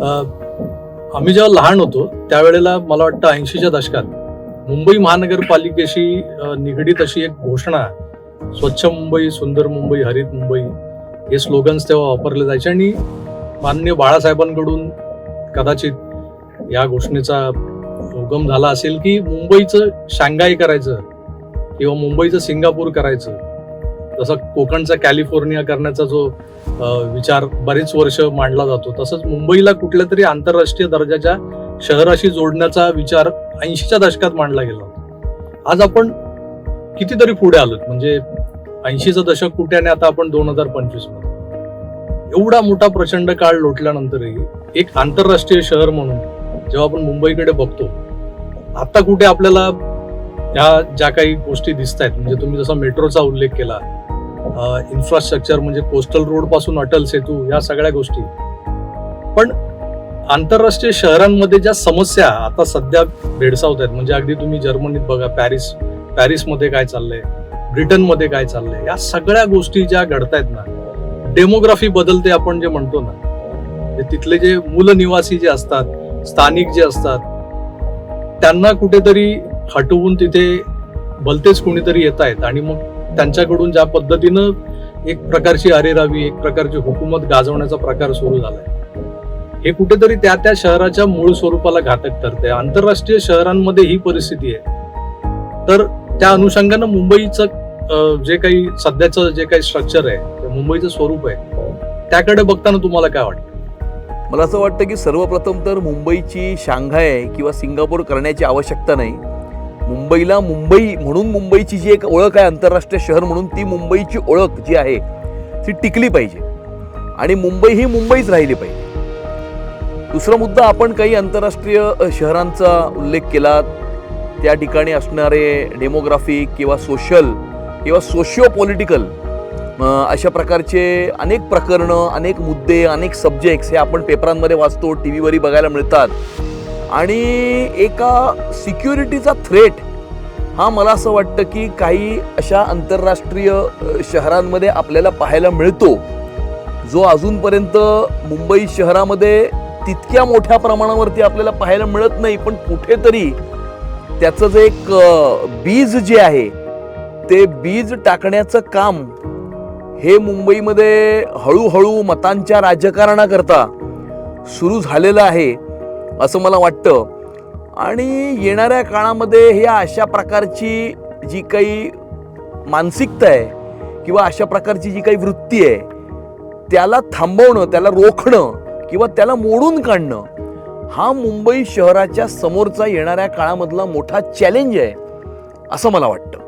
आम्ही जेव्हा लहान होतो त्यावेळेला मला वाटतं ऐंशीच्या दशकात मुंबई महानगरपालिकेशी निगडीत अशी एक घोषणा स्वच्छ मुंबई सुंदर मुंबई हरित मुंबई हे स्लोगन्स तेव्हा वापरले जायचे आणि मान्य बाळासाहेबांकडून कदाचित या घोषणेचा उगम झाला असेल की मुंबईचं शांघाई करायचं किंवा मुंबईचं सिंगापूर करायचं. जसं कोकणचा कॅलिफोर्निया करण्याचा जो विचार बरेच वर्ष मांडला जातो तसंच मुंबईला कुठल्या तरी आंतरराष्ट्रीय दर्जाच्या शहराशी जोडण्याचा विचार ऐंशीच्या दशकात मांडला गेला होता. आज आपण कितीतरी पुढे आलोत म्हणजे ऐंशीचं दशक कुठे आणि आता आपण दोन हजार पंचवीसमध्ये एवढा मोठा प्रचंड काळ लोटल्यानंतरही एक आंतरराष्ट्रीय शहर म्हणून जेव्हा आपण मुंबईकडे बघतो आता कुठे आपल्याला ह्या ज्या काही गोष्टी दिसत आहेत म्हणजे तुम्ही जसा मेट्रोचा उल्लेख केला इन्फ्रास्ट्रक्चर म्हणजे कोस्टल रोडपासून अटल सेतू या सगळ्या गोष्टी. पण आंतरराष्ट्रीय शहरांमध्ये ज्या समस्या आता सध्या भेडसावत आहेत म्हणजे अगदी तुम्ही जर्मनीत बघा पॅरिस पॅरिसमध्ये काय चाललंय ब्रिटनमध्ये काय चाललंय या सगळ्या गोष्टी ज्या घडतायत ना डेमोग्राफी बदलते आपण जे म्हणतो ना तिथले जे मूलनिवासी जे असतात स्थानिक जे असतात त्यांना कुठेतरी हटवून तिथे भलतेच कुणीतरी येत आहेत आणि मग त्यांच्याकडून ज्या पद्धतीनं एक प्रकारची अरेरावी एक प्रकारची हुकूमत गाजवण्याचा प्रकार सुरू झालाय. हे कुठेतरी त्या त्या शहराच्या मूळ स्वरूपाला घातक ठरते आंतरराष्ट्रीय शहरांमध्ये ही परिस्थिती आहे. तर त्या अनुषंगानं मुंबईचं जे काही सध्याचं जे काही स्ट्रक्चर आहे मुंबईचं स्वरूप आहे. त्याकडे बघताना तुम्हाला काय वाटतं? मला असं वाटतं की सर्वप्रथम तर मुंबईची शांघाय किंवा सिंगापूर करण्याची आवश्यकता नाही. मुंबईला मुंबई म्हणून मुंबईची जी एक ओळख आहे आंतरराष्ट्रीय शहर म्हणून ती मुंबईची ओळख जी आहे ती टिकली पाहिजे. आणि मुंबई ही मुंबईच राहिली पाहिजे. दुसरा मुद्दा आपण काही आंतरराष्ट्रीय शहरांचा उल्लेख केला. त्या ठिकाणी असणारे डेमोग्राफिक किंवा सोशल किंवा सोशिओ पॉलिटिकल अशा प्रकारचे अनेक प्रकरणं अनेक मुद्दे अनेक सब्जेक्ट्स हे आपण पेपरांमध्ये वाचतो टी व्हीवरही बघायला मिळतात. आणि एका सिक्युरिटीचा थ्रेट हा मला असं वाटतं की काही अशा आंतरराष्ट्रीय शहरांमध्ये आपल्याला पाहायला मिळतो. जो अजूनपर्यंत मुंबई शहरामध्ये तितक्या मोठ्या प्रमाणावरती आपल्याला पाहायला मिळत नाही पण कुठेतरी त्याचं जे एक बीज जे आहे ते बीज टाकण्याचं काम हे मुंबईमध्ये हळूहळू मतांच्या राजकारणाकरता सुरू झालेलं आहे. असं मला वाटतं. आणि येणाऱ्या काळामध्ये ह्या अशा प्रकारची जी काही मानसिकता आहे किंवा अशा प्रकारची जी काही वृत्ती आहे त्याला थांबवणं त्याला रोखणं किंवा त्याला मोडून काढणं हा मुंबई शहराच्या समोरचा येणाऱ्या काळामधला मोठा चॅलेंज आहे असं मला वाटतं.